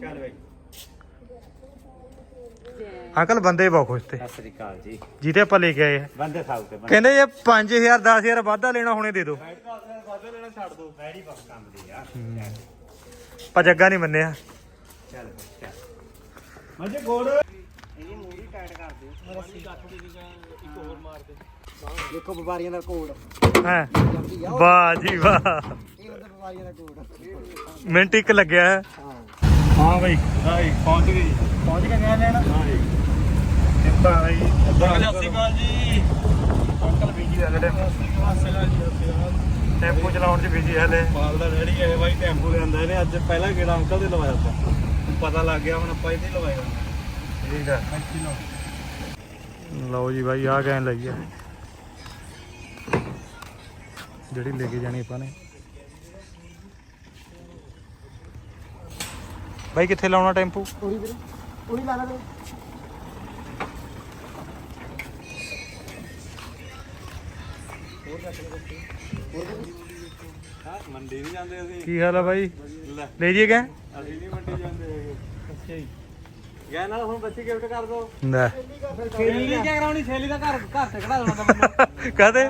ਚੱਲ ਬਈ। ਅੰਕਲ ਬੰਦੇ ਬਹੁਤ ਖੁਸ਼ ਤੇ। ਸਤਿ ਸ੍ਰੀ ਅਕਾਲ ਜੀ। ਜਿਹਦੇ ਆਪਾਂ ਲੈ ਕੇ ਆਏ ਆ। ਬੰਦੇ ਖਾਓ ਤੇ ਬੰਦੇ। ਕਹਿੰਦੇ ਜੇ 5000 10000 ਵਾਧਾ ਲੈਣਾ ਹੁਣੇ ਦੇ ਦਿਓ ਵਾਦੇ ਲੈਣਾ ਛੱਡ ਦੋ। ਬੈੜੀ ਬਸ ਕੰਮ ਦੀ ਯਾਰ ਪਰ ਜੱਗਾ ਨਹੀਂ ਮੰਨਿਆ। ਚੱਲ ਬਈ, ਚੱਲ। ਗੋੜ ਇਹਦੀ ਮੂਰੀ ਟਾਈਟ ਕਰ ਦਿਓ। ਦੇਖੋ ਵਪਾਰੀਆਂ ਦਾ ਕੋਡ। ਹੈ? ਵਾਹ ਜੀ ਵਾਹ। ਇਹ ਹੁੰਦਾ ਵਪਾਰੀਆਂ ਦਾ ਕੋਡ। ਮਿੰਟ ਇੱਕ ਲੱਗਿਆ ਹੈ। ਹਾਂ ਹਾਂ ਬਈ। ਹਾਈ ਪਹੁੰਚ ਗਈ ਪਹੁੰਚ ਕੇ ਗਿਆ ਲੈਣ ਹਾਈ ਕਿੱਦਾਂ ਸਤਿ ਸ੍ਰੀ ਅਕਾਲ ਜੀ। ਅੰਕਲ ਬੀਜੀ ਹੈ ਜਿਹੜੇ। ਟੈਂਪੂ ਚਲਾਉਣ 'ਚ ਬੀਜੀ ਹਲੇ। ਮਾਲ ਦਾ ਰੈਡੀ ਹੈ ਬਾਈ ਟੈਂਪੂ ਲਿਆਂਦਾ ਇਹਨੇ। ਅੱਜ ਪਹਿਲਾ ਗੇੜਾ ਅੰਕਲ ਦੇ ਲਵਾਇਆ ਆਪਾਂ ਪਤਾ ਲੱਗ ਗਿਆ ਹੁਣ ਆਪਾਂ ਇਹਦੇ ਲਵਾਇਆ ਠੀਕ ਹੈ ਲਓ ਜੀ ਬਾਈ ਆ ਕਹਿਣ ਲਈ ਆ। ਜਿਹੜੀ ਲੈ ਕੇ ਜਾਣੀ ਆਪਾਂ ਨੇ। ਬਾਈ ਕਿੱਥੇ ਲਾਉਣਾ ਟੈਂਪੂ? ਉਹੀ ਵੀਰੇ ਉਹੀ ਲਾ ਲਾ ਹਾਂ ਮੰਡੀ ਨਹੀਂ ਜਾਂਦੇ ਅਸੀਂ। ਕੀ ਹਾਲ ਆ ਬਾਈ? ਲੈ। ਲੈ ਜੀਏ ਗਏ ਅਸੀਂ ਨਹੀਂ ਮੰਡੀ ਜਾਂਦੇ। ਹੈਗੇ ਅੱਛਾ ਜੀ। ਗਏ ਨਾਲ ਹੁਣ ਬੱਚੀ ਗਿਫਟ ਕਰ ਦੋ। ਲੈ। ਛੇਲੀ ਕੀ ਕਰਾਉਣੀ? ਛੇਲੀ ਦਾ ਘਰ ਘਰ ਤੇ ਖੜਾ ਦੇਣਾ ਮੈਨੂੰ ਕਹਦੇ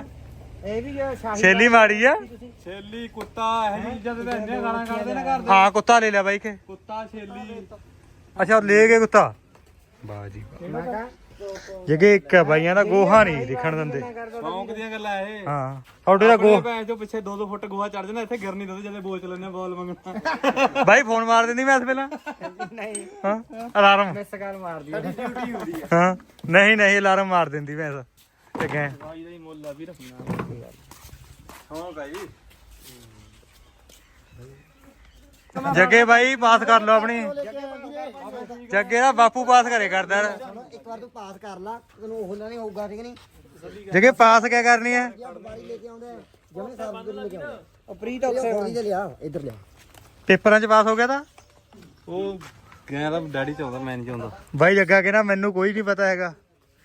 ਇਹ ਵੀ ਸ਼ਾਹੀ ਛੇਲੀ ਮਾੜੀ ਆ। ਛੇਲੀ ਕੁੱਤਾ ਇਹ ਜਿਹੀ ਤਾਂ ਇੰਨੇ ਗਾਲਾਂ ਕੱਢਦੇ ਨਾ ਘਰ ਦੇ ਹਾਂ ਕੁੱਤਾ ਲੈ ਲਿਆ ਬਾਈ ਕੇ ਕੁੱਤਾ ਛੇਲੀ। ਅੱਛਾ ਲੈ ਗਏ ਕੁੱਤਾ। ਵਾਹ ਜੀ ਵਾਹ। ਮੈਂ ਕਹਾ ਜਗੇ ਇੱਕ ਆ ਬਾਈਆਂ ਦਾ ਗੋਹਾ ਨਹੀਂ ਦਿਖਣ ਦਿੰਦੇ। ਸ਼ੌਂਕ ਦੀਆਂ ਗੱਲਾਂ ਇਹ। ਹਾਂ ਤੁਹਾਡੇ ਦਾ ਗੋ ਆਪਣੇ ਭੈਣ ਚੋਂ ਪਿੱਛੇ 2-2 ਫੁੱਟ ਗੋਹਾ ਚੜ ਜਾਣਾ ਇੱਥੇ ਗਿਰ ਨਹੀਂ ਦਿੰਦੇ ਜਦੋਂ ਬੋਲ ਚਲਨੇ ਬਾਲ ਮੰਗਣਾ। ਬਾਈ ਫੋਨ ਮਾਰ ਦਿੰਦੀ ਮੈਂ ਇਸ ਪਹਿਲਾਂ ਨਹੀਂ। ਹਾਂ ਅਲਾਰਮ। ਮਿਸ ਕਾਲ ਮਾਰ ਦਿਓ ਹੈ। ਨਹੀਂ ਨਹੀਂ ਅਲਾਰਮ ਮਾਰ ਦਿੰਦੀ ਮੈਂ ਤਾਂ ਤੇ ਗਏ। ਭਾਈ ਦਾ ਹੀ ਮੁੱਲ ਆ ਵੀ ਰੱਖਣਾ। ਸ਼ੌਂਕ ਆ ਜੀ ਜੱਗੇ ਬਾਈ ਪਾਸ ਕਰ ਲਓ ਆਪਣੀ। ਜੱਗੇ ਦਾ ਬਾਪੂ ਪਾਸ ਕਰੇ ਕਰਦਾ ਇੱਕ ਵਾਰ ਤੂੰ ਪਾਸ ਕਰ ਲਾ। ਤੈਨੂੰ ਉਹ ਨਹੀਂ ਹੋਊਗਾ ਠੀਕ ਨਹੀਂ? ਜੱਗੇ ਪਾਸ ਕਿਆ ਕਰਨੀ ਹੈ? ਜਾਂ ਵਪਾਰੀ ਲੈ ਕੇ ਆਉਂਦੇ ਜਮੇ ਸਭ ਕੁਝ ਲੈ ਕੇ ਆਉਂਦੇ ਉਹ ਪ੍ਰੀਤ ਉੱਥੇ। ਹੋਣੀ ਤੇ ਲਿਆ ਇੱਧਰ ਲਿਆ। ਪੇਪਰਾਂ 'ਚ ਪਾਸ ਹੋ ਗਿਆ ਤਾਂ? ਉਹ ਤਾਂ ਡੈਡੀ ਚਾਹੁੰਦਾ ਮੈਂ ਨਹੀਂ ਚਾਹੁੰਦਾ। ਬਾਈ ਜੱਗਾ ਕਹਿੰਦਾ ਮੈਨੂੰ ਕੋਈ ਨਹੀਂ ਪਤਾ ਹੈਗਾ।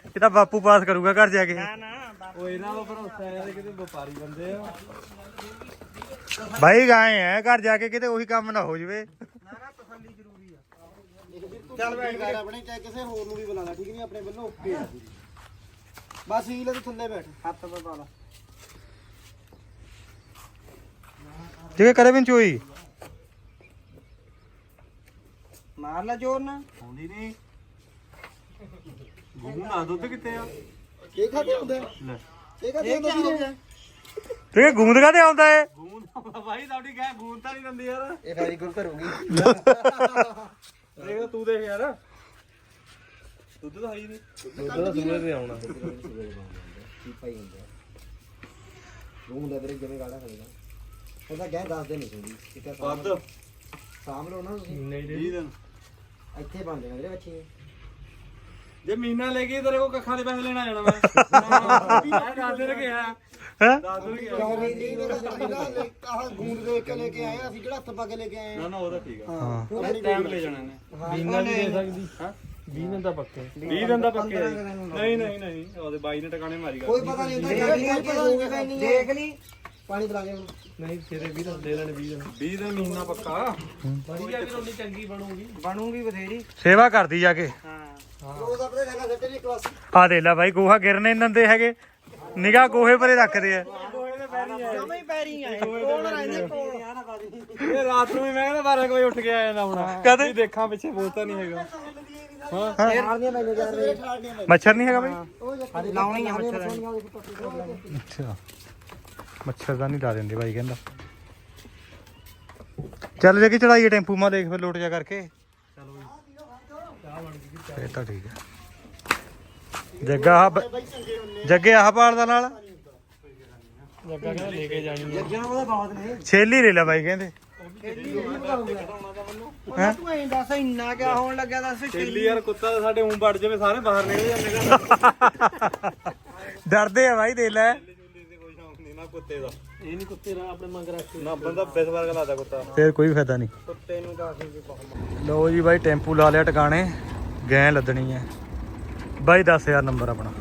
ਇਹ ਤਾਂ ਬਾਪੂ ਪਾਸ ਕਰੂਗਾ ਘਰ ਜਾ ਕੇ। ਉਹ ਇਹਨਾਂ ਤੋਂ ਭਰੋਸਾ ਹੈ ਕਿਤੇ ਵਪਾਰੀ ਬੰਦੇ ਆ। ਬਾਈ ਗਾਏ ਐ ਘਰ ਜਾ ਕੇ ਕਿਤੇ ਉਹੀ ਕੰਮ ਨਾ ਹੋ ਜਵੇ। ਚੱਲ ਬੈਠ ਕਰ ਆਪਣੇ ਚਾਹੇ ਕਿਸੇ ਹੋਰ ਨੂੰ ਵੀ ਬੁਲਾ ਲੈ ਠੀਕ ਨਹੀਂ ਆਪਣੇ ਵੱਲੋਂ ਓਕੇ ਆ। ਬਸ ਹੀ ਲੈ ਤੂੰ ਥੱਲੇ ਬੈਠ ਹੱਥ ਤੇ ਪਾ ਲਾ। ਜੱਗੇ ਕਰੇ ਵੀ ਚੋਈ। ਮਾਰ ਲੈ ਜੋਰ ਨਾ ਆਉਂਦੀ ਨਹੀਂ। ਗੁਰੂ ਨਾ ਦੁੱਧ ਕਿੱਥੇ ਆ? ਇਹ ਖਾਤੇ ਹੁੰਦੇ ਲੈ। ਇਹ ਖਾਤੇ ਹੁੰਦੇ ਵੀਰੇ? ਤੇ ਗੂੰਦ ਕਾਤੇ ਆਉਂਦਾ ਏ? ਗੂੰਦ ਭਾਈ ਤੁਹਾਡੀ ਗਏ ਗੂੰਦ ਤਾਂ ਨਹੀਂ ਦਿੰਦੀ ਯਾਰ। ਇਹ ਵੈਰੀ ਗੁੱਡ ਕਰੂਗੀ ਦੇਖ ਤੂੰ ਦੇਖ ਯਾਰ। ਦੁੱਧ ਤਾਂ ਹੈ ਹੀ ਨਹੀਂ। ਦੁੱਧ ਤਾਂ ਸੂਏ ਤੇ ਆਉਣਾ। ਕੀ ਪਾਈ ਹੁੰਦਾ। ਰੂਮ ਦਾ ਵੀਰੇ ਜਿਵੇਂ ਗਾੜਾ ਹੋਏਗਾ। ਉਹਦਾ ਗਹਿ ਦੱਸ ਦੇ ਨਹੀਂ ਸੁਣੀ ਠੀਕ ਹੈ ਵੱਧ। ਸਾਂਭ ਲਓ ਨਾ ਤੁਸੀਂ। 20 ਦਿਨ ਇੱਥੇ ਬਣ ਜਾਣਾ ਵੀਰੇ ਬੱਚੇ। ਜੇ ਮਹੀਨਾ ਲੈ ਗਈ ਤੇਰੇ ਕੋ ਕੱਖਾਂ ਦੇ ਪੈਸੇ ਲੈਣਾ ਜਾਣਾ ਮੈਂ। ਮੈਂ ਦੱਸ ਦੇ ਕਿਹਾ। ਹੈ? ਦੱਸ ਦੇ ਕਿਹਾ। ਕਿਉਂ ਨਹੀਂ ਦੀ ਮੇਰਾ ਆਹ ਗੂੰਦ ਦੇਖ ਕੇ ਲੈ ਕੇ ਆਏ ਅਸੀਂ ਕਿਹੜਾ ਹੱਥ ਪਾ ਕੇ ਲੈ ਕੇ ਆਏ ਨਾ ਨਾ ਉਹਦਾ ਠੀਕ ਆ। ਹਾਂ। ਟਾਈਮ ਲੈ ਜਾਣਾ ਨੇ ਮਹੀਨਾ ਵੀ ਦੇ। ਸਕਦੀ ਹਾਂ। 20 ਦਿਨ ਦਾ ਪੱਕੇ। 20 ਦਿਨ ਦਾ ਪੱਕੇ ਆ ਜੀ। ਨਹੀਂ ਨਹੀਂ ਨਹੀਂ। ਉਹਦੇ ਬਾਈ ਨੇ ਟਿਕਾਣੇ ਮਾਰੀ ਗਾ ਕੋਈ ਪਤਾ ਨਹੀਂ ਹੁੰਦਾ ਕੋਈ ਪਤਾ ਨਹੀਂ ਦੇਖ ਲਈ। ਪਾਣੀ ਪਿਲਾ ਦੇ ਨਹੀਂ ਤੇਰੇ 20 ਦਿਨ ਦੇ ਲੈਣੇ 20 ਦਿਨ। 20 ਦਿਨ ਮਹੀਨਾ ਪੱਕਾ। ਵਧੀਆ ਵੀ ਰੋਟੀ ਚੰਗੀ ਬਣੂਗੀ। ਬਣੂਗੀ ਬਥੇਰੀ। ਸੇਵਾ ਕਰਦੀ ਜਾ ਕੇ। ਹਾਂ। ਰੋਜ਼ ਆਪਣੇ ਜਗ੍ਹਾ ਸੱਟੇ ਦੀ ਕਲਾਸ ਆ ਦੇ ਲੈ ਬਾਈ ਗੋਹਾ ਗਿਰਨੇ ਨੀ ਦਿੰਦੇ ਹੈਗੇ। ਨਿਗਾਹ ਗੋਹੇ ਪਰੇ ਰੱਖਦੇ ਆ। ਜਮੇ ਹੀ ਪੈਰੀ ਆਏ ਕੋਲ ਰਹਿੰਦੇ ਕੋਲ ਇਹ ਰਾਤ ਨੂੰ ਵੀ ਮੈਂ ਕਹਿੰਦਾ 12 ਵਜੇ ਉੱਠ ਕੇ ਆਇਆ ਨਾ ਹੁਣ। ਕਦੇ? ਵੀ ਦੇਖਾਂ ਪਿੱਛੇ ਬੋਲਤਾ ਨਹੀਂ ਹੈਗਾ। ਫੇਰ ਮਾਰਦੀਆਂ ਮੈਨੂੰ ਯਾਰ ਰੇ ਮੱਛਰ ਨਹੀਂ ਹੈਗਾ ਬਾਈ? ਉਹ ਲਾਉਣੀ ਆ ਮੱਛਰ ਅੱਛਾ। ਮੱਛਰ ਦਾ ਨਹੀਂ ਲਾ ਦਿੰਦੇ ਬਾਈ ਕਹਿੰਦਾ। ਚੱਲ ਜੇ ਕਿ ਚੜਾਈਏ ਟੈਂਪੂ ਮਾ ਦੇਖ ਫਿਰ ਲੋਟ ਜਾ ਕਰਕੇ। ਇਹ ਤਾਂ ਠੀਕ ਹੈ। ਜੱਗਾ ਆਹ ਬ- ਜੱਗੇ ਆਹ ਪਾਲਦਾ ਨਾਲ? ਜੱਗਾ ਕਹਿੰਦਾ ਲੈ ਕੇ ਜਾਣੀ ਜੱਗਿਆਂ ਉਹਦਾ ਬਹੁਤ ਨੇ। ਛੇਲੀ ਲੈ ਲੈ ਬਾਈ ਕਹਿੰਦੇ। ਹੈਂ? ਤੂੰ ਐਂ ਦੱਸ ਇੰਨਾ ਕਿਆ ਹੋਣ ਲੱਗਾ ਦੱਸ ਛੇਲੀ ਯਾਰ ਕੁੱਤਾ ਤਾਂ ਸਾਡੇ ਉਂ ਵੜ ਜਾਵੇ ਸਾਰੇ ਬਾਹਰ ਨਿਕਲ ਜਾਂਦੇ ਘਰ ਡਰਦੇ ਆ ਬਾਈ ਦੇ ਲੈ। ਛੇਲੀ ਦੇ ਕੋਈ ਸ਼ੌਂਕ ਨਹੀਂ ਨਾ ਕੁੱਤੇ ਦਾ ਇਹ ਨਹੀਂ ਕੁੱਤੇ ਦਾ ਆਪਣੇ ਮੰਗ ਰੱਖ ਨਾ ਬੰਦਾ ਬਿਸ ਵਰਗਾ ਲਾਦਾ ਕੁੱਤਾ। ਫੇਰ ਕੋਈ ਫਾਇਦਾ ਨਹੀਂ। ਕੁੱਤੇ ਨੂੰ ਤਾਂ ਅਸੀਂ ਵੀ ਬਹੁਤ ਲਓ ਜੀ ਬਾਈ ਟੈਂਪੂ ਲਾ ਲਿਆ ਟਿਕਾਣੇ। ਗੈਂ ਲੱਦਣੀ ਹੈ ਬਾਈ 10000 ਨੰਬਰ ਆਪਣਾ।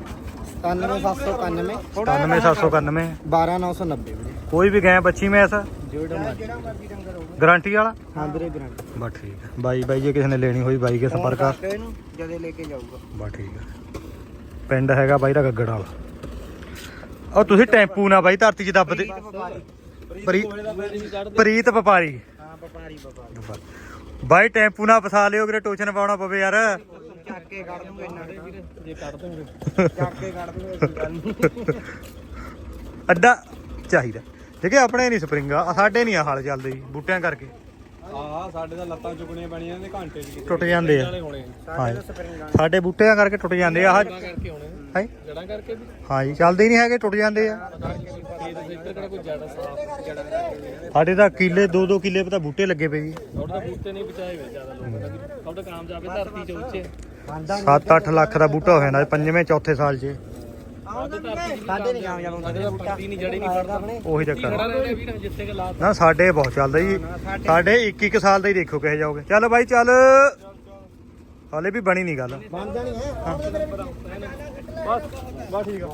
97791 97791 12990 ਵੀਰੇ। ਕੋਈ ਵੀ ਗੈਂ ਬੱਚੀ ਮੈਸ ਜਿਹੜਾ ਮਰਜ਼ੀ। ਡੰਗਰ ਹੋਵੇ ਗਾਰੰਟੀ ਵਾਲਾ? ਹਾਂ ਵੀਰੇ ਗਰੰਟੀ ਬਸ ਠੀਕ ਹੈ ਬਾਈ ਬਾਈ ਜੇ ਕਿਸੇ ਨੇ ਲੈਣੀ ਹੋਈ ਬਾਈ ਕੇ ਸੰਪਰਕ ਕਰ ਕਰਕੇ ਇਹਨੂੰ ਜਦੇ ਲੈ ਕੇ ਜਾਊਗਾ। ਬਸ ਠੀਕ ਹੈ ਪਿੰਡ ਹੈਗਾ ਬਾਈ ਦਾ ਗੱਗੜ ਵਾਲਾ। ਉਹ ਤੁਸੀਂ ਟੈਂਪੂ ਨਾ ਬਾਈ ਧਰਤੀ 'ਚ ਦੱਬਦੇ ਵਪਾਰੀ ਪ੍ਰੀ- ਪ੍ਰੀਤ ਵਪਾਰੀ। ਹਾਂ ਵਪਾਰੀ ਵਪਾਰੀ। ਬਾਈ, ਟੈਂਪੂ ਨਾ ਫਸਾ ਲਿਓ, ਕਿਤੇ ਟੋਚਨ ਪਾਉਣਾ ਪਵੇ ਯਾਰ। ਚੱਕ ਕੇ ਕੱਢ ਦੂੰਗੇ ਇੰਨਾ ਜੇ ਕੱਢ ਦੂੰਗੇ ਚੱਕ ਕੇ ਕੱਢ ਦੂੰਗੇ ਅੱਡਾ ਚਾਹੀਦਾ। ਦੇਖੇ, ਆਪਣੇ ਨਹੀਂ ਸਪਰਿੰਗ ਆ ਸਾਡੇ ਨਹੀਂ ਆ ਹਾਲ ਚੱਲਦੇ ਜੀ, ਬੂਟਿਆਂ ਕਰਕੇ। ਆਹ ਸਾਡੇ ਤਾਂ ਲੱਤਾਂ ਚੁਗਣੀਆਂ ਪੈਣੀਆਂ ਨੇ ਘੰਟੇ 'ਚ ਕਿਤੇ ਟੁੱਟ ਜਾਂਦੇ ਆ। ਹੋਣੇ ਸਾਡੇ ਤਾਂ ਸਪਰਿੰਗਾਂ ਸਾਡੇ ਬੂਟਿਆਂ ਕਰਕੇ ਟੁੱਟ ਜਾਂਦੇ ਆ ਆਹ ਕਰਕੇ ਹੋਣੇ ਹੈ? ਜੜਾਂ ਕਰਕੇ ਵੀ? ਹਾਂ ਜੀ ਚੱਲਦੇ ਹੀ ਨਹੀਂ ਹੈਗੇ ਟੁੱਟ ਜਾਂਦੇ ਆ। ਸਾਡੇ ਤਾਂ ਕਿੱਲੇ ਦੋ ਦੋ ਕਿੱਲੇ ਪਤਾ ਬੂਟੇ ਲੱਗੇ ਪਏ ਜੀ। ਤਾਂ ਬੂਟੇ ਨਹੀਂ ਬਚਾਏ ਹੋਏ ਜ਼ਿਆਦਾ ਲੋਕਾਂ ਦਾ ਤੁਹਾਡੇ ਕਾਮਯਾਬ ਹੈ ਧਰਤੀ 'ਚ ਉੱਚੇ। ਖਾਂਦਾ 7-8 ਲੱਖ ਦਾ ਬੂਟਾ ਹੋ ਜਾਂਦਾ ਪੰਜਵੇਂ ਚੌਥੇ ਸਾਲ 'ਚ। ਸਾਡੇ ਨਹੀਂ ਕਾਮਯਾਬ ਹੁੰਦਾ ਵੀਰੇ ਬੂਟਾ। ਨਹੀਂ ਜੜੀ ਨਹੀਂ ਫੜਦਾ। ਆਪਣੇ ਉਹੀ ਚੱਕਰ ਨਾ ਸਾਡੇ ਬਹੁਤ ਚੱਲਦਾ ਜੀ। ਸਾਡੇ 21 ਸਾਲ ਦਾ ਹੀ ਦੇਖੋ ਕਿਹੋ ਜਾਓਗੇ ਚੱਲ ਬਾਈ ਚੱਲ। ਹਾਲੇ ਵੀ ਬਣੀ ਨਹੀਂ ਗੱਲ। ਬਣ ਜਾਣੀ ਹੈ। ਬਸ ਬਸ ਠੀਕ ਆ।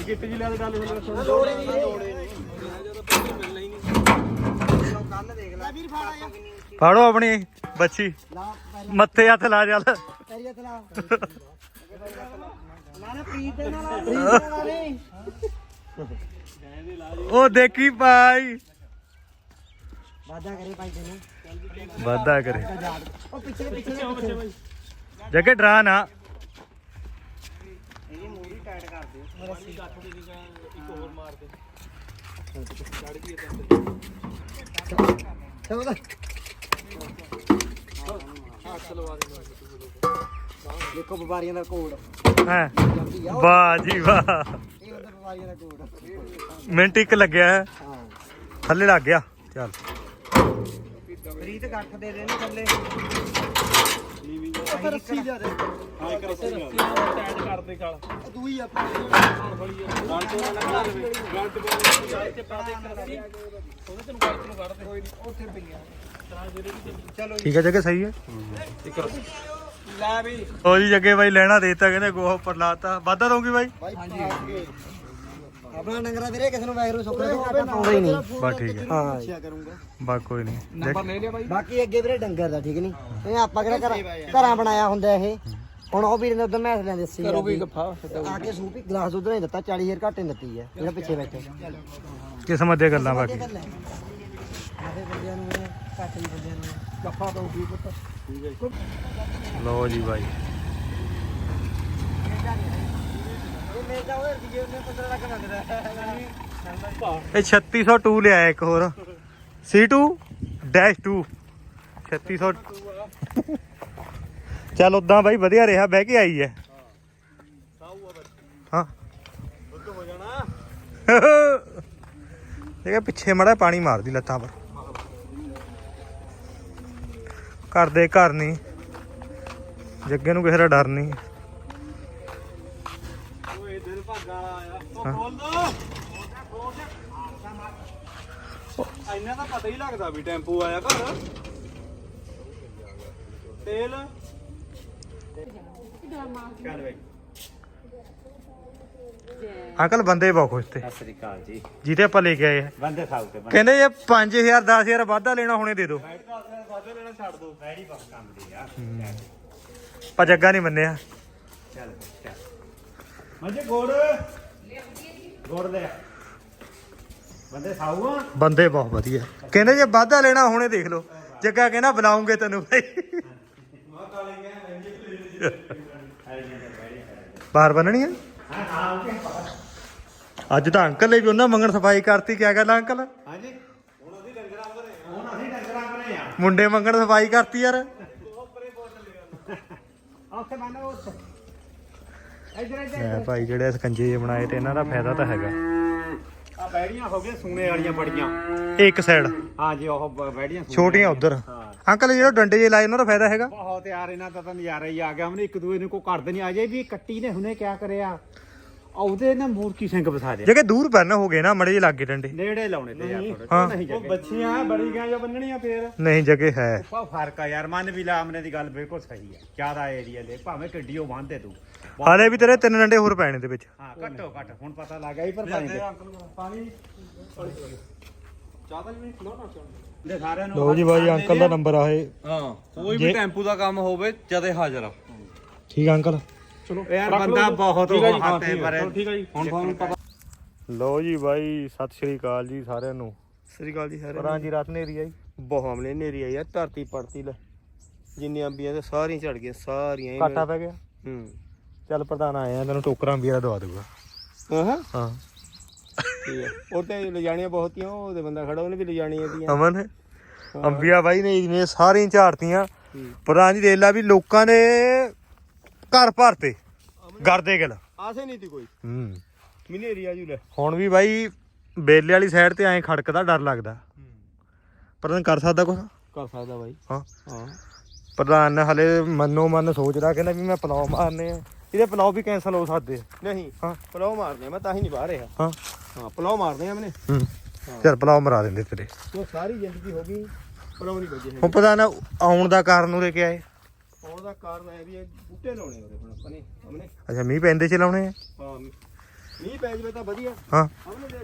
ਇਹ ਕਿੱਟ ਜੀ ਲਿਆ ਦੇ ਗੱਲ ਸੁਣ ਲੋੜੇ ਨਹੀਂ ਲੋੜੇ ਨਹੀਂ। ਕੱਲ ਦੇਖ ਲੈ ਵੀਰ ਫਾੜਾ ਯਾਰ ਫਾੜੋ ਆਪਣੀ ਬੱਚੀ। ਲਾ ਮੱਥੇ ਹੱਥ ਲਾ ਚੱਲ। ਪੈਰੀ ਹੱਥ ਲਾ। ਉਹ ਦੇਖੀ ਭਾਈ ਵਾਦਾ ਕਰੇ ਭਾਈ ਤੈਨੂੰ ਵਾਦਾ ਕਰੇ ਉਹ ਪਿੱਛੇ ਪਿੱਛੇ ਪਿੱਛੇ ਜੱਗੇ ਡਰਾ ਨਾ ਇਹ ਮੂਰੀ ਟਾਈਟ ਕਰ ਦਿਓ ਰੱਸੀ ਇੱਕ ਹੋਰ ਮਾਰ ਦੇ ਚਲੋ ਦੇਖੋ ਵਪਾਰੀਆਂ ਦਾ ਕੋਡ। ਹੈ? ਆ ਵਾਹ ਜੀ ਵਾਹ। ਇਹ ਹੁੰਦਾ ਵਪਾਰੀਆਂ ਦਾ ਕੋਡ ਮਿੰਟ ਇੱਕ ਲੱਗਿਆ ਹੈ, ਹਾਂ। ਥੱਲੇ ਲੱਗ ਗਿਆ। ਚੱਲ। ਪ੍ਰੀਤ ਗੱਠ ਦੇ ਦੇ ਨੇ ਥੱਲੇ। ਰੱਸੀ ਜਾ ਦੇ ਹਾਂ ਇੱਕ ਰੱਸੀ ਟੈਡ ਕਰ ਦੇ ਗਲ ਤੂੰ ਹੀ ਆ ਗਲ ਤੋਂ ਨਾ ਲਗਾ ਦੇਵੇ ਗਲ ਤੋਂ ਗਲ ਤੇ ਪਾ ਦੇ ਇੱਕ ਰੱਸੀ ਉਹਦੇ ਤੈਨੂੰ ਗਲ ਤੋਂ ਕੱਢ ਦੇ। ਉੱਥੇ ਪਈਆਂ ਚਲੋ ਠੀਕ ਹੈ ਜੱਗੇ ਸਹੀ ਹੈ। ਇੱਕ ਰੱਸੀ। ਲੈ ਵੀ। ਜੀ ਜੱਗੇ ਬਾਈ ਲੈਣਾ ਦੇਤਾ ਕਹਿੰਦੇ ਗੋਹਾ ਉੱਪਰ ਲਾਤਾ ਵਾਧਾ ਦਊਂਗੀ ਬਾਈ? ਹਾਂਜੀ ਆਪਣਾ ਡੰਗਰਾ ਵੀਰੇ ਕਿਸੇ ਨੂੰ ਵੈਗਰੂ ਸੁੱਕਰੇ ਤੋਂ ਘਾਟਾ ਪਾਉਂਦਾ ਹੀ ਨਹੀਂ। ਬਸ ਠੀਕ ਹੈ। ਹਾਂ। ਅੱਛਾ ਕਰੂੰਗਾ। ਬਸ ਕੋਈ ਨਹੀਂ। ਨੰਬਰ ਲੈ ਲਿਆ ਬਾਈ। ਬਾਕੀ ਅੱਗੇ ਵੀਰੇ ਡੰਗਰ ਦਾ ਠੀਕ ਨਹੀਂ? ਇਹ ਆਪਾਂ ਕਿਹੜਾ ਘਰ ਘਰਾਂ ਬਣਾਇਆ ਹੁੰਦਾ ਇਹ। ਹੁਣ ਉਹ ਵੀਰ ਨੇ ਉਦੋਂ ਮੈਸ ਲੈਂਦੇ ਸੀ। ਕਰੋ ਵੀ ਗੱਫਾ ਆ ਕੇ ਸੂਪ ਹੀ ਗਲਾਸ ਦੁੱਧ ਨਹੀਂ ਦਿੱਤਾ 40000 ਘੱਟ ਹੀ ਦਿੱਤੀ ਹੈ ਜਿਹੜਾ ਪਿੱਛੇ ਬੈਠੇ। ਕਿਸਮਤ ਦੀਆਂ ਗੱਲਾਂ ਬਾਕੀ। ਗੱਲ ਹੈ ਆਦੇ ਬੰਦਿਆਂ ਨੂੰ ਇਹ ਘੱਟ ਹੀ ਬੰਦਿਆਂ ਨੂੰ। ਲਓ ਜੀ ਬਾਈ ਇਹ ਮੇਰੇ ਤਾਂ ਉਹ ਰੁਪਏ ਉਹਨੇ 15 ਲੱਖ ਮੰਗਦਾ ਇਹ 3602 ਲਿਆਇਆ ਇੱਕ ਹੋਰ। C2 ਡੈਸ਼ 2 3600 ਚੱਲ ਉਦਾਂ ਬਾਈ ਵਧੀਆ ਰਿਹਾ ਬਹਿ ਕੇ ਆਈ ਹੈ। ਹਾਂ। ਹੋ ਜਾਣਾ। ਇਹ ਪਿੱਛੇ ਮੜਾ ਪਾਣੀ ਮਾਰਦੀ ਲੱਤਾਂ ਪਰ। ਘਰ ਦੇ ਘਰ ਨਹੀਂ। ਜੱਗੇ ਨੂੰ ਕਿਸੇ ਦਾ ਡਰ ਨਹੀਂ। ਓਏ ਦਿਲ ਭਾਗਾ ਵਾਲਾ ਆਇਆ ਉਹ ਖੋਲ ਦੋ। ਇੰਨਾ ਤਾਂ ਪਤਾ ਹੀ ਲੱਗਦਾ ਵੀ ਟੈਂਪੂ ਆਇਆ ਘਰ। ਤੇਲ। ਚੱਲ ਬਈ ਅੰਕਲ ਬੰਦੇ ਬਹੁਤ ਖੁਸ਼ ਤੇ। ਸਤਿ ਸ੍ਰੀ ਅਕਾਲ ਜੀ। ਜਿਹਦੇ ਆਪਾਂ ਲੈ ਕੇ ਆਏ ਆ। ਬੰਦੇ ਖਾਓ ਤੇ ਬੰਦੇ। ਕਹਿੰਦੇ ਜੇ 5000 10000 ਵਾਧਾ ਲੈਣਾ ਹੁਣੇ ਦੇ ਦਿਓ। ਵਾਦੇ ਲੈਣਾ ਛੱਡ ਦੋ। ਬੈੜੀ ਬਹੁਤ ਕੰਮ ਦੀ ਆ ਪਰ ਜੱਗਾ ਨਹੀਂ ਮੰਨਿਆ। ਚੱਲ ਬਈ, ਚੱਲ। ਮੰਜੇ ਗੋੜ। ਗੋੜ ਲੈ। ਬੰਦੇ ਖਾਓ ਆ ਬੰਦੇ ਬਹੁਤ ਵਧੀਆ। ਕਹਿੰਦੇ ਜੇ ਵਾਧਾ ਲੈਣਾ ਹੁਣੇ ਦੇਖ ਲਓ। ਜੱਗਾ ਕਹਿੰਦਾ ਬੁਲਾਉਂਗੇ ਤੈਨੂੰ ਭਾਈ। ਬਾਹਰ ਬੰਨਣੀ ਆ? ਅੱਜ ਤਾਂ ਅੰਕਲ ਨੇ ਵੀ ਉਹਨਾਂ ਮੰਗਣ ਸਫ਼ਾਈ ਕਰਤੀ ਕਿਆ ਗੱਲ ਅੰਕਲ? ਹਾਂਜੀ। ਹੁਣ ਅਸੀਂ ਡੰਗਰਾਂ ਬਣੇ ਹੁਣ ਅਸੀਂ ਡੰਗਰਾਂ ਬਣੇ ਆ ਮੁੰਡੇ ਮੰਗਣ ਸਫ਼ਾਈ ਕਰਤੀ ਯਾਰ। ਉੱਥੇ ਬੰਨੋ ਉੱਥੇ। ਇਧਰ ਇਧਰ। ਐ ਭਾਈ ਜਿਹੜੇ ਸਕੰਜੇ ਜਿਹੇ ਬਣਾਏ ਤੇ ਇਹਨਾਂ ਦਾ ਫਾਇਦਾ ਤਾਂ ਹੈਗਾ। ਆ ਬੈੜੀਆਂ ਹੋ ਗਈਆਂ ਸੂਨੇ ਵਾਲੀਆਂ ਬੜੀਆਂ। ਇੱਕ ਸਾਈਡ ਹਾਂ ਜੀ ਉਹ ਬੈੜੀਆਂ ਸੂਨੇ ਛੋਟੀਆਂ ਉਧਰ। ਅੰਕਲ ਜਿਹੜੇ ਡੰਡੇ ਜੇ ਲਾਏ ਉਹਨਾਂ ਦਾ ਫਾਇਦਾ ਹੈਗਾ? ਬਹੁਤ ਯਾਰ ਇਹਨਾਂ ਦਾ ਤਾਂ ਨਜ਼ਾਰਾ ਹੀ ਆ ਗਿਆ। ਉਹਨੇ ਇੱਕ ਦੂਏ ਨੂੰ ਕੋਈ ਕਰਦੇ ਨਹੀਂ ਅਜੇ ਵੀ ਕੱਟੀ ਨੇ ਹੁਣੇ ਕਿਆ ਕਰਿਆ? ਉਹਦੇ ਨਾ ਮੂਰਤੀ ਸਿੰਘ ਵਸਾ ਦੇ ਜਿਹੜੇ ਦੂਰ ਬੰਨ ਹੋ ਗਏ ਨਾ ਮੜੇ ਜੇ ਲੱਗੇ ਡੰਡੇ। ਨੇੜੇ ਲਾਉਣੇ ਤੇ ਯਾਰ ਥੋੜੇ। ਨਹੀਂ ਉਹ ਬੱਚੀਆਂ ਬੜੀ ਗਾਂ ਜਾਂ ਬੰਨਣੀਆਂ ਫੇਰ? ਨਹੀਂ ਜਗੇ ਹੈ। ਬਹੁਤ ਫ਼ਰਕ ਆ ਯਾਰ ਮਨ ਵੀ ਲਾਮਨੇ ਦੀ ਗੱਲ ਬਿਲਕੁਲ ਸਹੀ ਹੈ ਜ਼ਿਆਦਾ ਏਰੀਆ ਲੈ ਭਾਵੇਂ ਕਿੱਡੀਓ ਬੰਨਦੇ ਤੂੰ। ਹਾਲੇ ਵੀ ਤੇਰੇ ਤਿੰਨ ਡੰਡੇ ਹੋਰ ਪੈਣੇ ਦੇ ਵਿੱਚ। ਹਾਂ ਘੱਟੋ ਘੱਟ ਹੁਣ ਪਤਾ ਲੱਗ ਗਿਆ ਹੀ ਪਰ ਪਾਣੀ ਪਾਣੀ। ਚਾਹ ਤਾਂ ਨਹੀਂ ਨਾ ਨਾ ਚਾਹ ਦੇ ਸਾਰਿਆਂ ਨੂੰ ਲੋ ਜੀ ਬਾਈ ਅੰਕਲ ਦਾ ਨੰਬਰ ਆ ਇਹ। ਹਾਂ ਕੋਈ ਵੀ ਟੈਂਪੂ ਦਾ ਕੰਮ ਹੋਵੇ ਜਦੇ ਹਾਜ਼ਰ ਆ। ਠੀਕ ਆ ਅੰਕਲ। ਚਲੋ ਯਾਰ ਬੰਦਾ ਬਹੁਤ ਹੈ ਹਾਂ, ਹੱਥ ਹੈ ਠੀਕ ਹੈ, ਪਰ ਠੀਕ ਹੈ ਜੀ। ਹੁਣ ਤੁਹਾਨੂੰ ਪਤਾ ਲੋ ਜੀ ਬਾਈ ਸਤਿ ਸ਼੍ਰੀ ਅਕਾਲ ਜੀ ਸਾਰਿਆਂ ਨੂੰ। ਸ੍ਰੀ ਅਕਾਲ ਜੀ ਪਰਾਂ ਜੀ ਰਾਤ ਨੇਰੀ ਆਈ? ਬਹੁਤ ਹਮਲੇ ਨੇਰੀ ਆਈ ਆ ਧਰਤੀ ਪੜਤੀ ਲੈ। ਜਿੰਨੀਆਂ ਅੰਬੀਆਂ ਤੇ ਸਾਰੀਆਂ ਝੜ ਗਈਆਂ ਸਾਰੀਆਂ ਹੀ ਕਾਟਾ ਪੈ ਗਿਆ? ਹੂੰ। ਚੱਲ ਪ੍ਰਧਾਨ ਆਇਆ ਤੈਨੂੰ ਟੋਕਰਾਂ ਅੰਬੀਆਂ ਦਾ ਦਵਾ ਦੂਗਾ ਹਾਂ। ਹਾਂ। ਠੀਕ ਹੈ ਉਹ ਤੇ ਲਿਜਾਣੀਆਂ ਬਹੁਤੀਆਂ ਉਹਦੇ ਬੰਦਾ ਖੜਾ ਉਹਨੇ ਵੀ ਲਿਜਾਣੀਆਂ ਦੀਆਂ ਅਮਨ ਅੰਬੀਆਂ ਬਾਈ ਨੇ ਨੇ ਸਾਰੀਆਂ ਝਾੜਤੀਆਂ। ਪ੍ਰਧਾਨ ਜੀ ਦੇਖ ਲਾ ਵੀ ਲੋਕਾਂ ਨੇ ਘਰ ਭਰਤੇ ਗਰਦੇ ਗਿਲ। ਆਸੇ ਨਹੀਂ ਤੀ ਕੋਈ। ਹੂੰ। ਮਿਨੇਰੀ ਆ ਜੂ ਲੈ। ਹੁਣ ਵੀ ਬਾਈ ਬੇਲੇ ਵਾਲੀ ਸਾਈਡ ਤੇ ਐਂ ਖੜਕਦਾ ਡਰ ਲੱਗਦਾ। ਪ੍ਰਧਾਨ ਕਰ ਸਕਦਾ ਕੁਛ? ਕਰ ਸਕਦਾ ਬਾਈ। ਹਾਂ। ਹਾਂ। ਪ੍ਰਧਾਨ ਹਲੇ ਮਨੋ ਮਨ ਸੋਚਦਾ ਕਹਿੰਦਾ ਵੀ ਮੈਂ ਪਲਾਉ ਮਾਰਨੇ ਆ। ਇਹਦੇ ਪਲਾਉ ਵੀ ਕੈਨਸਲ ਹੋ ਸਕਦੇ ਆ। ਨਹੀਂ ਹਾਂ। ਪਲਾਉ ਮਾਰਦੇ ਆ ਮੈਂ ਤਾਂ ਹੀ ਨਹੀਂ ਬਾਹਰ ਰਿਹਾ। ਹਾਂ। ਹਾਂ ਪਲਾਉ ਮਾਰਦੇ ਆ ਮੈਨੇ। ਹੂੰ। ਚੱਲ ਪਲਾਉ ਮਰਾ ਦਿੰਦੇ ਤੇਰੇ। ਉਹ ਸਾਰੀ ਜ਼ਿੰਦਗੀ ਹੋ ਗਈ ਪਲਾਉ ਨਹੀਂ ਵੱਜੇ ਹੁਣ ਪ੍ਰਧਾਨ ਆਉਣ ਦਾ ਕਾਰਨ ਉਰੇ ਕਿਆ ਹੈ ਆਉਣ ਦਾ ਕਾਰਨ ਹੈ ਵੀ ਇਹ ਬੂਟੇ ਲਾਉਣੇ ਉਹਦੇ ਹੁਣ ਆਪਾਂ ਨੇ ਹਮਨੇ ਅੱਛਾ ਮੀਂਹ ਪੈਂਦੇ ਚ ਲਾਉਣੇ ਆ? ਹਾਂ ਮੀਂਹ। ਪੈ ਜਵੇ ਤਾਂ ਵਧੀਆ। ਹਾਂ। ਹਮਨੇ ਦੇਖ।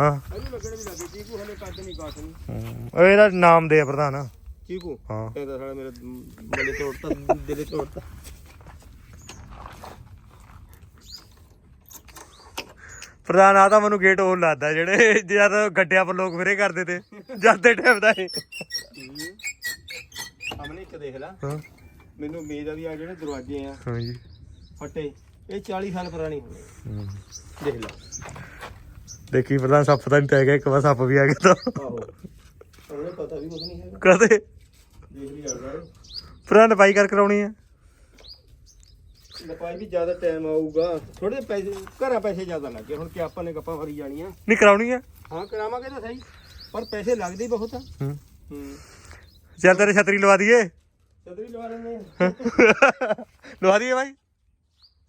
ਹਾਂ। ਇਹਨੂੰ ਲੱਗਣ ਵੀ ਲੱਗੇ ਚੀਕੂ ਹਲੇ ਕੱਟ ਨਹੀਂ ਕਾਟ ਨਹੀਂ। ਉਹ ਇਹਦਾ ਨਾਮ ਦੇ ਆ ਪ੍ਰਧਾਨ। ਚੀਕੂ? ਹਾਂ। ਇਹ ਤਾਂ ਸਾਲਾ ਮੇਰੇ ਮਲੇ ਤੋੜਤਾ ਦਿਲੇ ਤੋੜਤਾ। ਪ੍ਰਧਾਨ ਆ ਤਾਂ ਮੈਨੂੰ ਗੇਟ ਹੋਰ ਲੱਗਦਾ ਜਿਹੜੇ ਜਦ ਗੱਡਿਆਂ ਪਰ ਲੋਕ ਫਿਰੇ ਕਰਦੇ ਤੇ ਜਦ ਦੇ ਟਾਈਮ ਦਾ ਇਹ। ਇੱਕ ਦੇਖ ਲੈ। ਹਾਂ। ਮੈਨੂੰ ਉਮੀਦ ਆ ਵੀ ਆ ਜਿਹੜੇ ਦਰਵਾਜ਼ੇ ਆ ਹਾਂਜੀ ਫੱਟੇ ਇਹ 40 ਸਾਲ ਪੁਰਾਣੀ ਹੋਣੀ ਹੂੰ। ਦੇਖ ਲੈ। ਦੇਖੀ ਪ੍ਰਧਾਨ ਸੱਪ ਤਾਂ ਨਹੀਂ ਪੈ ਗਿਆ ਇੱਕ ਵਾਰ ਸੱਪ ਵੀ ਆ ਗਿਆ ਤਾਂ। ਆਹੋ। ਉਹਨੇ ਪਤਾ ਵੀ ਕੁਝ ਨਹੀਂ ਹੈਗਾ। ਕਦੇ? ਦੇਖ ਵੀ ਆਉਂਦਾ ਪ੍ਰਧਾਨ ਪਾਈ ਕਰ ਕਰਾਉਣੀ ਆ। ਲਪਾਈ ਵੀ ਜ਼ਿਆਦਾ ਟਾਈਮ ਆਊਗਾ। ਥੋੜੇ ਪੈਸੇ ਘਰਾਂ ਪੈਸੇ ਜ਼ਿਆਦਾ ਲੱਗੇ ਹੁਣ ਕਿ ਆਪਾਂ ਨੇ ਗੱਪਾਂ ਫਰੀ ਜਾਣੀਆਂ। ਨਹੀਂ ਕਰਾਉਣੀ ਆ। ਹਾਂ ਕਰਾਵਾਂਗੇ ਤਾਂ ਸਹੀ। ਪਰ ਪੈਸੇ ਲੱਗਦੇ ਹੀ ਬਹੁਤ ਆ। ਹੂੰ। ਹੂੰ। ਚੱਲ ਤੇਰੇ ਛਤਰੀ ਲਵਾ ਦਈਏ। ਲਵਾ ਦਈਏ ਬਾਈ।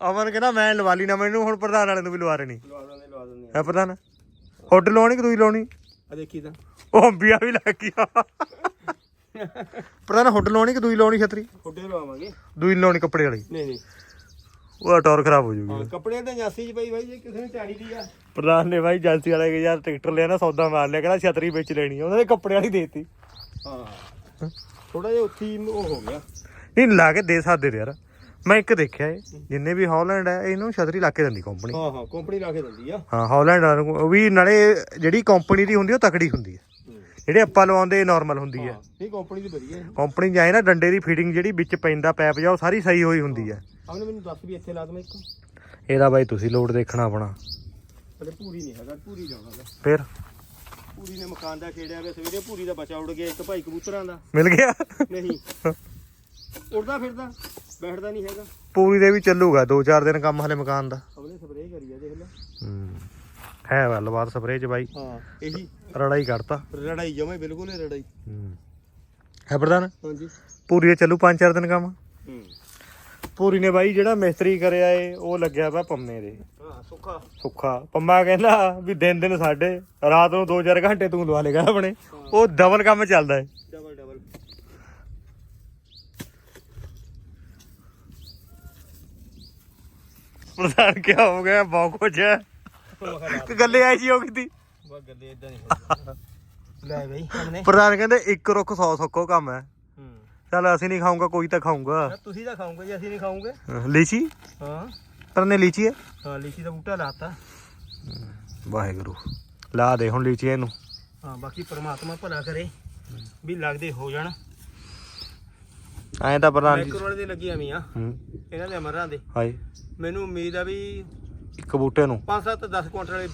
ਅਮਨ ਕਹਿੰਦਾ ਮੈਂ ਲਵਾ ਲਈ ਨਾ ਮੈਨੂੰ ਹੁਣ ਪ੍ਰਧਾਨ ਵਾਲੇ ਨੂੰ ਵੀ ਲਵਾ ਰਣੀ ਲਵਾ ਦਿੰਦੇ ਲਵਾ ਦਿੰਦੇ ਹੈ ਪ੍ਰਧਾਨ? ਹੁੱਡ ਲਾਉਣੀ ਕਿ ਦੂਈ ਲਾਉਣੀ? ਆ ਦੇਖੀ ਤਾਂ। ਉਹ ਅੰਬੀਆਂ ਵੀ ਲੱਗ ਗਈਆਂ ਪ੍ਰਧਾਨ ਹੁੱਡ ਲਾਉਣੀ ਕਿ ਦੂਈ ਲਾਉਣੀ ਛਤਰੀ? ਫੁੱਡੇ ਲਵਾਵਾਂਗੇ। ਦੂਈ ਲਾਉਣੀ ਕੱਪੜੇ ਵਾਲੀ। ਨਹੀਂ ਨਹੀਂ। ਉਹਦਾ ਟੌਰ ਖਰਾਬ ਹੋ ਹਾਂ ਜੂਗੀ ਕੱਪੜਿਆਂ ਤੇ ਜਾਸੀ ਚ ਪਈ ਬਾਈ ਜੇ ਕਿਸੇ ਨੇ ਚਾੜੀ ਦੀ ਆ। ਪ੍ਰਧਾਨ ਨੇ ਬਾਈ ਏਜੰਸੀ ਵਾਲੇ ਕੇ ਯਾਰ ਟਰੈਕਟਰ ਲਿਆ ਨਾ ਸੌਦਾ ਮਾਰ ਲਿਆ ਕਹਿੰਦਾ ਛਤਰੀ ਵਿੱਚ ਲੈਣੀ ਆ। ਉਹਨਾਂ ਦੇ ਕੱਪੜੇ ਵਾਲੀ ਦੇਤੀ। ਹਾਂ। ਥੋੜਾ ਜਿਹਾ ਉੱਥੀ ਉਹ ਹੋ ਗਿਆ। ਨਹੀਂ ਲਾ ਕੇ ਦੇ ਸਕਦੇ ਯਾਰ। ਮੈਂ ਇੱਕ ਦੇਖਿਆ ਏ ਜਿੰਨੇ ਵੀ ਹਾਲੈਂਡ ਹੈ ਇਹਨੂੰ ਛਤਰੀ ਲਾ ਕੇ ਦਿੰਦੀ ਕੰਪਨੀ ਹਾਂ ਹਾਂ ਕੰਪਨੀ ਲਾ ਕੇ ਦਿੰਦੀ ਆ। ਹਾਂ ਹਾਲੈਂਡ ਵਾਲਿਆਂ ਨੂੰ ਉਹ ਵੀ ਨਾਲੇ ਜਿਹੜੀ ਕੰਪਨੀ ਦੀ ਹੁੰਦੀ ਉਹ ਤਕੜੀ ਹੁੰਦੀ ਹੈ ਜਿਹੜੇ ਆਪਾਂ ਲਵਾਉਂਦੇ ਨਾਰਮਲ ਹੁੰਦੀ ਹੈ। ਨਹੀਂ ਕੰਪਨੀ ਦੀ ਵਧੀਆ ਹੈ ਕੰਪਨੀ ਜਾਏ ਨਾ ਡੰਡੇ ਦੀ ਫਿਟਿੰਗ ਜਿਹੜੀ ਵਿੱਚ ਪੈਂਦਾ ਪੈਪ ਜਾ ਉਹ ਸਾਰੀ ਸਹੀ ਹੋਈ ਹੁੰਦੀ ਹੈ। ਆਪਨੇ ਮੈਨੂੰ ਦੱਸ ਵੀ ਇੱਥੇ ਲਾ ਦਵਾਂ ਇੱਕ। ਇਹਦਾ ਬਾਈ ਤੁਸੀਂ ਲੋਡ ਦੇਖਣਾ ਆਪਣਾ। ਹਲੇ ਪੂਰੀ ਨਹੀਂ ਹੈਗਾ ਪੂਰੀ ਜਾਵਾਂਗਾ ਫਿਰ? ਪੂਰੀ ਨੇ ਮਕਾਨ ਦਾ ਖੇੜਿਆ ਵੇ ਸਵੇਰੇ ਪੂਰੀ ਦਾ ਬਚਾ ਉੜ ਗਿਆ ਇੱਕ ਭਾਈ ਕਬੂਤਰਾਂ ਦਾ। ਮਿਲ ਗਿਆ? ਨਹੀਂ। ਉੜਦਾ ਫਿਰਦਾ ਬੈਠਦਾ ਨਹੀਂ ਹੈਗਾ। ਪੂਰੀ ਦੇ ਵੀ ਚੱਲੂਗਾ 2-4 ਦਿਨ ਕੰਮ ਹਲੇ ਮਕਾਨ ਦਾ। ਆਪਨੇ ਸਪਰੇਅ ਕਰੀ ਆ ਦੇਖ ਲੈ। ਹੂੰ। ਹੈ ਗੱਲਬਾਤ ਸਪਰੇਅ ਚ ਬਾਈ। ਹਾਂ ਇਹੀ। ਰੜਾ ਹੀ ਕਰਤਾ। ਰੜਾਈ ਜਮੇ ਬਿਲਕੁਲ ਹੀ ਰੜਾਈ। ਹੂੰ। ਹੈ ਪ੍ਰਧਾਨ? ਹਾਂਜੀ। ਪੂਰੀ ਚੱਲੂ 5-4 ਦਿਨ ਕੰਮ? ਹੂੰ। ਪੂਰੀ ਨੇ ਬਾਈ ਜਿਹੜਾ ਮਿਸਤਰੀ ਕਰਿਆ ਏ ਉਹ ਲੱਗਿਆ ਵਾ ਪੰਮੇ ਦੇ। ਹਾਂ ਸੁੱਖਾ। ਸੁੱਖਾ। ਪੰਮਾ ਕਹਿੰਦਾ ਵੀ ਦਿਨ ਦਿਨ ਸਾਡੇ ਰਾਤ ਨੂੰ 2-4 ਘੰਟੇ ਤੂੰ ਲਵਾ ਲੇਗਾ ਆਪਣੇ। ਉਹ ਡਬਲ ਕੰਮ ਚੱਲਦਾ ਏ। ਡਬਲ ਡਬਲ ਪ੍ਰਧਾਨ ਕੀ ਹੋ ਗਿਆ? ਬਹੁਤ ਕੁਝ ਹੈ। ਗੱਲੇ ਆਈ ਜੀ ਹੋ ਗਈ ਤੀ ਬਾ ਗੱਲੇ ਇਦਾਂ ਨਹੀਂ। ਲੈ ਬਈ ਹਮਨੇ ਪ੍ਰਧਾਨ ਕਹਿੰਦੇ ਇੱਕ ਰੁੱਖ 100 ਸੁੱਕੋ ਕੰਮ ਹੈ। ਚੱਲ ਅਸੀਂ ਨਹੀਂ ਖਾਊਂਗਾ ਕੋਈ ਤਾਂ ਖਾਊਂਗਾ। ਤੁਸੀਂ ਤਾਂ ਖਾਓਗੇ ਜੀ ਅਸੀਂ ਨਹੀਂ ਖਾਓਗੇ ਲੀਚੀ? ਹਾਂ। ਪਰ ਨੇ ਲੀਚੀ ਹੈ? ਹਾਂ ਲੀਚੀ ਦਾ ਬੂਟਾ ਲਾਤਾ। ਵਾਹਿਗੁਰੂ। ਲਾ ਦੇ ਹੁਣ ਲੀਚੀ ਇਹਨੂੰ। ਹਾਂ ਬਾਕੀ ਪ੍ਰਮਾਤਮਾ ਭਲਾ ਕਰੇ ਵੀ ਲੱਗਦੇ ਹੋ ਜਾਣ। ਐਂ ਤਾਂ ਪ੍ਰਧਾਨ ਜੀ ਵਾਲੇ ਦੇ ਲੱਗੀ ਐਵੇਂ ਆ ਹੂੰ। ਇਹਨਾਂ ਦੇ ਅਮਰਾਂ ਦੇ। ਹਾਏ। ਮੈਨੂੰ ਉਮੀਦ ਆ ਵੀ ਇੱਕ ਬੂਟੇ ਨੂੰ। 5-7 10 ਕੁਇੰਟਲ ਵਾਲੇ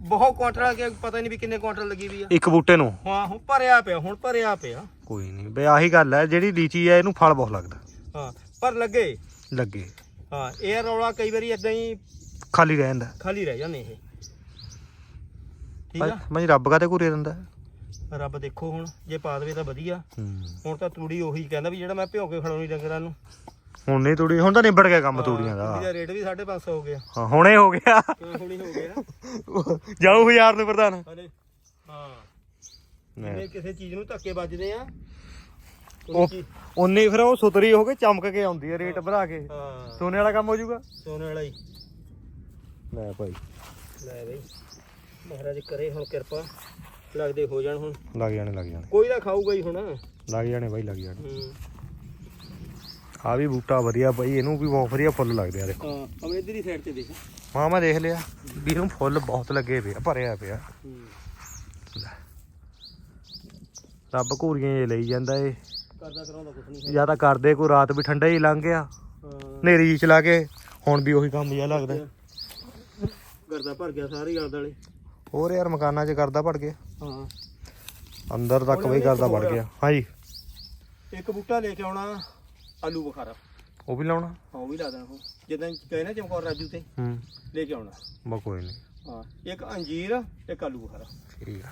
ਬਹੁਤ ਕੁਇੰਟਲ ਆ ਕੇ ਪਤਾ ਨਹੀਂ ਵੀ ਕਿੰਨੇ ਕੁਇੰਟਲ ਲੱਗੀ ਵੀ ਆ। ਇੱਕ ਬੂਟੇ ਨੂੰ? ਹਾਂ ਹੁਣ ਭਰਿਆ ਪਿਆ ਹੁਣ ਭਰਿਆ ਪਿਆ। ਕੋਈ ਨਹੀਂ ਬਈ ਆਹੀ ਗੱਲ ਹੈ ਜਿਹੜੀ ਲੀਚੀ ਹੈ ਇਹਨੂੰ ਫਲ ਬਹੁਤ ਲੱਗਦਾ। ਹਾਂ ਪਰ ਲੱਗੇ। ਲੱਗੇ। ਹਾਂ ਇਹ ਰੌਲਾ ਕਈ ਵਾਰੀ ਇਦਾਂ ਹੀ ਖਾਲੀ ਰਹਿ ਜਾਂਦਾ। ਖਾਲੀ ਰਹਿ ਜਾਂਦੇ ਇਹ। ਠੀਕ ਆ? ਮੈਂ ਰੱਬ ਕਾਤੇ ਘੂਰੇ ਦਿੰਦਾ ਰੱਬ ਦੇਖੋ ਹੁਣ ਜੇ ਪਾ ਦੇਵੇ ਤਾਂ ਵਧੀਆ। ਹੁਣ ਤਾਂ ਤੂੜੀ ਉਹੀ ਕਹਿੰਦਾ ਵੀ ਜਿਹੜਾ ਮੈਂ ਭਿਓ ਕੇ ਖੜਾਉਣੀ ਡੰਗਰਾਂ ਨੂੰ। ਹੁਣ ਨਹੀਂ ਤੂੜੀ ਹੁਣ ਤਾਂ ਨਿਬੜ ਗਿਆ ਕੰਮ ਤੂੜੀਆਂ ਤੂੜੀ ਦਾ ਰੇਟ ਵੀ 550 ਹੋ ਗਿਆ। ਹਾਂ ਹੁਣੇ ਹੋ ਗਿਆ। ਹੁਣੀ ਹੋ ਗਿਆ ਜਾਊ ਹਜ਼ਾਰ ਨੂੰ ਪ੍ਰਧਾਨ। ਹਲੇ ਹਾਂ। ਨਹੀਂ। ਕਿਸੇ ਚੀਜ਼ ਨੂੰ ਧੱਕੇ ਵੱਜਦੇ ਆ ਉਹ ਉਨੀ ਫਿਰ ਉਹ ਸੁਤਰੀ ਹੋ ਕੇ ਚਮਕ ਕੇ ਆਉਂਦੀ ਹੈ ਰੇਟ ਵਧਾ ਕੇ। ਸੋਨੇ ਵਾਲਾ ਕੰਮ ਹੋ ਜਾਊਗਾ? ਸੋਨੇ ਵਾਲਾ ਹੀ। ਲੈ ਭਾਈ। ਲੈ ਬਈ ਮਹਾਰਾਜ ਕਰੇ ਹੁਣ ਕਿਰਪਾ। ਲੱਗਦੇ ਹੋ ਜਾਣ ਹੁਣ। ਲੱਗ ਜਾਣੇ ਲੱਗ ਜਾਣੇ। ਕੋਈ ਤਾਂ ਖਾਊਗਾ ਹੀ ਹੁਣ। ਹੂੰ ਲੱਗ ਜਾਣੇ ਬਾਈ ਲੱਗ ਜਾਣੇ। ਆ ਵੀ ਬੂਟਾ ਵਧੀਆ ਬਾਈ ਇਹਨੂੰ ਵੀ ਬਹੁਤ ਵਧੀਆ ਫੁੱਲ ਲੱਗਦੇ ਆ ਦੇਖੋ। ਹਾਂ ਆਪਣੇ ਇਧਰ ਹੀ ਸਾਈਡ ਤੇ ਦੇਖ। ਹਾਂ ਮੈਂ ਦੇਖ ਲਿਆ। ਵੀ ਇਹਨੂੰ ਫੁੱਲ ਬਹੁਤ ਲੱਗੇ ਪਏ ਆ ਭਰਿਆ ਪਿਆ। ਰੱਬ ਘੂਰੀਆਂ ਜੇ ਲਈ ਜਾਂਦਾ ਏ। ਕਰਦਾ ਕਰਾਉਂਦਾ ਕੁਛ ਨਹੀਂ। ਜਾਂ ਤਾਂ ਕਰਦੇ ਕੋਈ ਰਾਤ ਵੀ ਠੰਡਾ ਹੀ ਲੰਘ ਗਿਆ। ਹਨੇਰੀ ਚਲਾ ਕੇ ਹੁਣ ਵੀ ਉਹੀ ਕੰਮ ਜਿਹਾ ਲੱਗਦਾ। ਗਰਦਾ ਭਰ ਗਿਆ ਸਾਰੇ ਗਰਦ ਵਾਲੇ ਹੋਰ ਯਾਰ ਮਕਾਨਾਂ 'ਚ ਕਰਦਾ ਵੜ ਗਿਆ। ਹਾਂ। ਅੰਦਰ ਤੱਕ ਵੀ ਕਰਦਾ ਵੜ ਗਿਆ। ਹਾਂਜੀ। ਇੱਕ ਬੂਟਾ ਲੈ ਕੇ ਆਉਣਾ। ਆਲੂ ਬੁਖਾਰਾ। ਉਹ ਵੀ ਲਾਉਣਾ? ਹਾਂ ਉਹ ਵੀ ਲਾ ਦੇਣਾ ਉਹ ਜਿੱਦਾਂ ਕਹੇ ਨਾ ਚਮਕੌਰ ਰਾਜੂ ਤੇ ਹੂੰ। ਲੈ ਕੇ ਆਉਣਾ। ਬਾ ਕੋਈ ਨਹੀਂ ਹਾਂ ਇੱਕ ਅੰਜੀਰ ਇੱਕ ਆਲੂ ਬੁਖਾਰਾ। ਠੀਕ ਆ।